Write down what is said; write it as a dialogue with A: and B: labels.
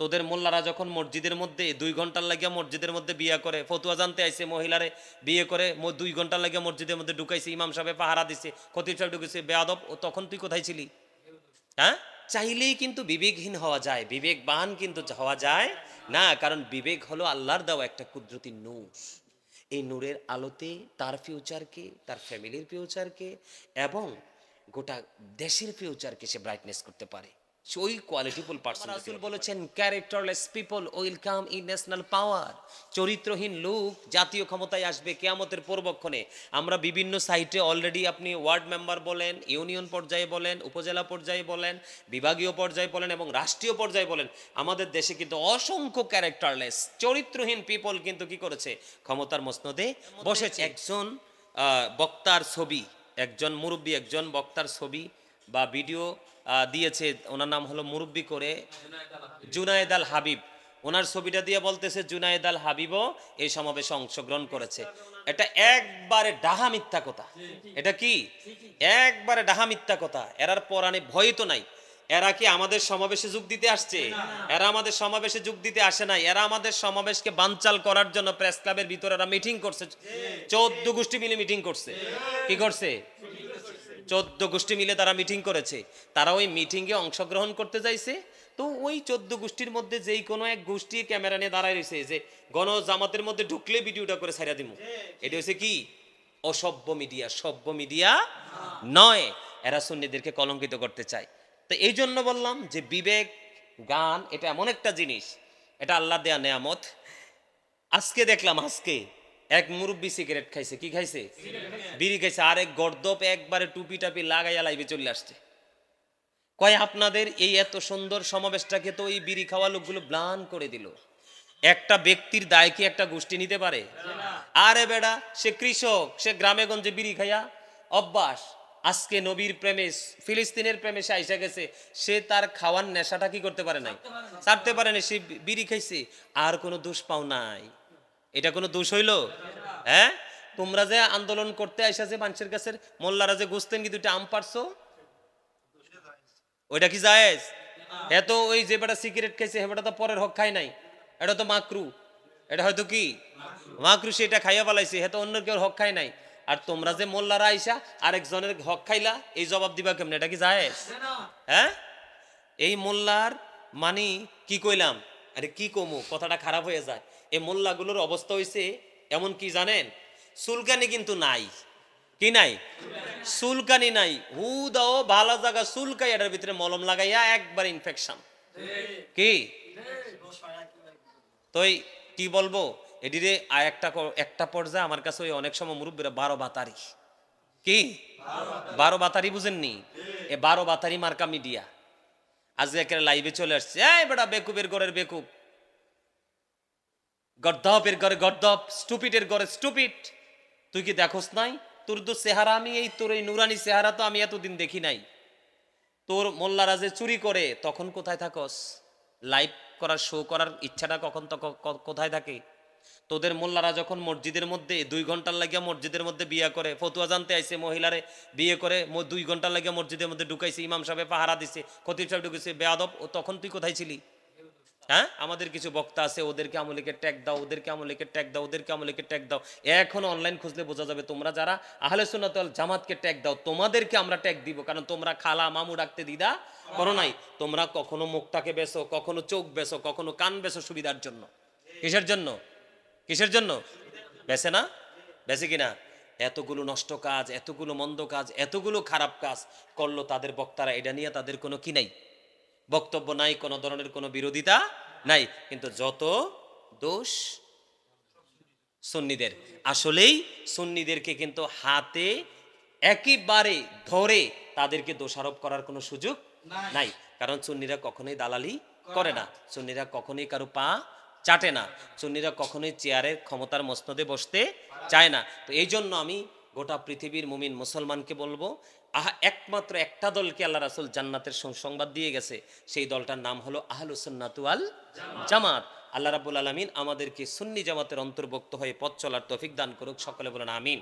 A: তোদের মোল্লারা যখন মসজিদের মধ্যে, দুই ঘণ্টার লাগিয়া মসজিদের মধ্যে বিয়ে করে, ফতুয়া জানতে আইসে মহিলারে বিয়ে করে দুই ঘণ্টার লাগিয়া মসজিদের মধ্যে ঢুকাইছে, ইমাম সাহেব পাহারা দিছে, খতিব সাহেব ঢুকেছে বেয়াদব, ও তখন তুই কোথায় ছিলি? হ্যাঁ? চাইলেই কিন্তু বিবেকহীন হওয়া যায়, বিবেকবান কিন্তু হওয়া যায় না, কারণ বিবেক হলো আল্লাহর দেওয়া একটা কুদরতি নূর। এই নূরের আলোতে তার ফিউচারকে তার ফ্যামিলির ফিউচারকে এবং গোটা দেশের ফিউচারকে সে ব্রাইটনেস করতে পারে। ওই কোয়ালিটিফুল পার্সন রাসূল বলেছেন characterless people will come in national power চরিত্রহীন লোক জাতীয় ক্ষমতায় আসবে কেয়ামতের পূর্বক্ষণে। আমরা বিভিন্ন সাইটে অলরেডি আপনি ওয়ার্ড মেম্বার বলেন ইউনিয়ন পর্যায়ে বলেন উপজেলা পর্যায়ে বলেন বিভাগীয় পর্যায়ে বলেন এবং রাষ্ট্রীয় পর্যায়ে বলেন আমাদের দেশে কিন্তু অসংখ্য ক্যারেক্টারলেস চরিত্রহীন পিপল কিন্তু কি করেছে? ক্ষমতার মসনদে বসেছে। একজন আহ, বক্তার ছবি একজন মুরব্বী একজন বক্তার ছবি বা ভিডিও দিয়েছে, ওনার নাম হলো মুরব্বী করে জুনায়েদ আল হাবিব। ওনার ছবিটা দিয়ে বলতেছে, জুনায়েদ আল হাবিবও এই সমাবেশে অংশগ্রহণ করেছে। এটা একবারে ডাহা মিথ্যা কথা। এটা কি? একবারে ডাহা মিথ্যা কথা। এরার পরাণে ভয় তো নাই। এরা কি আমাদের সমাবেশে যোগ দিতে আসছে? এরা আমাদের সমাবেশে যোগ দিতে আসে নাই। এরা আমাদের সমাবেশকে বানচাল করার জন্য প্রেস ক্লাবের ভিতরে এরা মিটিং করছে। চোদ্দ গোষ্ঠী মিলে মিটিং করছে। কি করছে? চোদ্দ গোষ্ঠী মিলে তারা মিটিং করেছে। তারা ওই মিটিংয়ে অংশগ্রহণ করতে চাইছে তো ওই চোদ্দ গোষ্ঠীর মধ্যে যেই কোনো এক গোষ্ঠী ক্যামেরা নিয়ে দাঁড়ায় রয়েছে যে গণ জামাতের মধ্যে ঢুকলে ভিডিওটা করে ছাইরা দিব এটা হচ্ছে কি? অসভ্য মিডিয়া, সভ্য মিডিয়া নয়। এরা সুন্নিদেরকে কলঙ্কিত করতে চায়। তো এই জন্য বললাম যে বিবেক গান এটা এমন একটা জিনিস। এটা আল্লাহ দেয়া নেয়ামত। আজকে দেখলাম, আজকে এক মুরব্বী সিগারেট খাইছে কি খাইছে? বিড়ি খাইছে আর এক গর্দপ একবারে টুপি টাপি লাগাইয়া লাইবে চলে আসছে। কয় আপনাদের এই এত সুন্দর সমাবেশটাকে তো এই বিড়ি খাওয়া লোকগুলো ব্লান করে দিল। একটা ব্যক্তির দায় কি একটা গোষ্ঠী নিতে পারে? আরে বেড়া সে কৃষক সে গ্রামে গঞ্জে বিড়ি খাইয়া অভ্যাস আজকে নবীর প্রেমে ফিলিস্তিনের প্রেমে সে আইসা গেছে সে তার খাওয়ার নেশাটা কি করতে পারে নাই? ছাড়তে পারে না। সে বিড়ি খাইছে আর কোনো দোষ পাও নাই। এটা কোনো দোষ হইল? হ্যাঁ? তোমরা যে আন্দোলন করতে আইসা যে মানুষের কাছে মোল্লারা যে গুছতেন কি দুইটা আম পারছ? ওইটা কি জায়েজ? এত ওই যে বেটা সিগারেট খাইছে হে বেটা তো পরের হক খায় নাই। এটা তো মাকরু। এটা হয়তো কি? মাকরু সেটা খাইয়া পালাইছে হে তো অন্য কেউ হক খায় নাই। আর তোমরা যে মোল্লারা আইসা আরেকজনের হক খাইলা এই জবাব দিবা কেমনে? এটা কি জায়েজ? হ্যাঁ? এই মোল্লার মানি কি কইলাম? আরে কি কমু, কথাটা খারাপ হয়ে যায়। এই মোল্লাগুলোর অবস্থা হইছে এমন কি জানেন? সুলকানি কিন্তু নাই। কি নাই? সুলকানি নাই। হু দাও, ভালো জায়গা সুলকাই এটার ভিতরে মলম লাগাইয়া একবার ইনফেকশন কি? তোই কি বলব? এটিরে একটা একটা পর্যায়ে আমার কাছে ওই অনেক সময় মুরব্বীরা বারো বাতারি। কি? বারো বাতারি বুঝেননি? এ বারো বাতারি মার্কা মিডিয়া। আজকে একেবারে লাইভে চলে আসছে। এই বেটা বেকুবের ঘরের বেকুব। গর্দপের ঘরে গর্দপ স্টুপিটের ঘরে স্টুপিট তুই কি দেখোস নাই? তোর তো চেহারা, আমি এই তোর এই নুরানি চেহারা তো আমি এতদিন দেখি নাই। তোর মোল্লারা যে চুরি করে, তখন কোথায় থাকস? লাইভ করার শো করার ইচ্ছাটা কখন তখন কোথায় থাকে? তোদের মোল্লারা যখন মসজিদের মধ্যে, দুই ঘণ্টার লাগিয়া মসজিদের মধ্যে বিয়ে করে, ফতুয়া জানতে আইছে মহিলারে, বিয়ে করে দুই ঘণ্টার লাগিয়া মসজিদের মধ্যে ঢুকাইছে, ইমাম সাহেব পাহারা দিছে, খতিব সাহেব ঢুকেছে বেয়াদব, ও তখন তুই কোথায় ছিলি? হ্যাঁ? আমাদের কিছু বক্তা আছে, ওদেরকে আমলিকে ট্যাগ দাও, ওদেরকে আমলিকে ট্যাগ দাও, ওদেরকে আমলিকে ট্যাগ দাও। এখন অনলাইন খুঁজলে বোঝা যাবে তোমরা যারা আহলে সুন্নাত ওয়াল জামাতকে ট্যাগ দাও, তোমাদেরকে আমরা ট্যাগ দিব, কারণ তোমরা খালা মামু ডাকতে দিদা করো নাই। তোমরা কখনো মুখটাকে বেসো, কখনো চোখ বেসো, কখনো কান বেসো সুবিধার জন্য। কিসের জন্য? কিসের জন্য? বেসে না? বেসে কিনা? এতগুলো নষ্ট কাজ এতগুলো মন্দ কাজ এতগুলো খারাপ কাজ করল তাদের বক্তারা এটা নিয়ে তাদের কোনো কি নাই? বক্তব্য নাই কোনো ধরনের কোনো বিরোধিতা নাই। কিন্তু যত দোষ সুন্নিদের আসলেই সুন্নিদেরকে কিন্তু হাতে একেবারে ধরে তাদেরকে দোষারোপ করার কোনো সুযোগ নাই। কারণ সুন্নিরা কখনোই দালালি করে না। সুন্নিরা কখনোই কারও পা চাটে না। সুন্নিরা কখনোই চেয়ারের ক্ষমতার মসনদে বসতে চায় না। তো এই জন্য আমি গোটা পৃথিবীর মুমিন মুসলমানকে বলব, আহা, একমাত্র একটা দলকে আল্লাহ রাসুল জান্নাতের সংবাদ দিয়ে গেছে। সেই দলটার নাম হলো আহলুসন্নাতুয়াল জামাত। আল্লাহ রাবুল আলমিন আমাদেরকে সুন্নি জামাতের অন্তর্ভুক্ত হয়ে পথ চলার তফিক দান করুক। সকলে বলেন আমিন।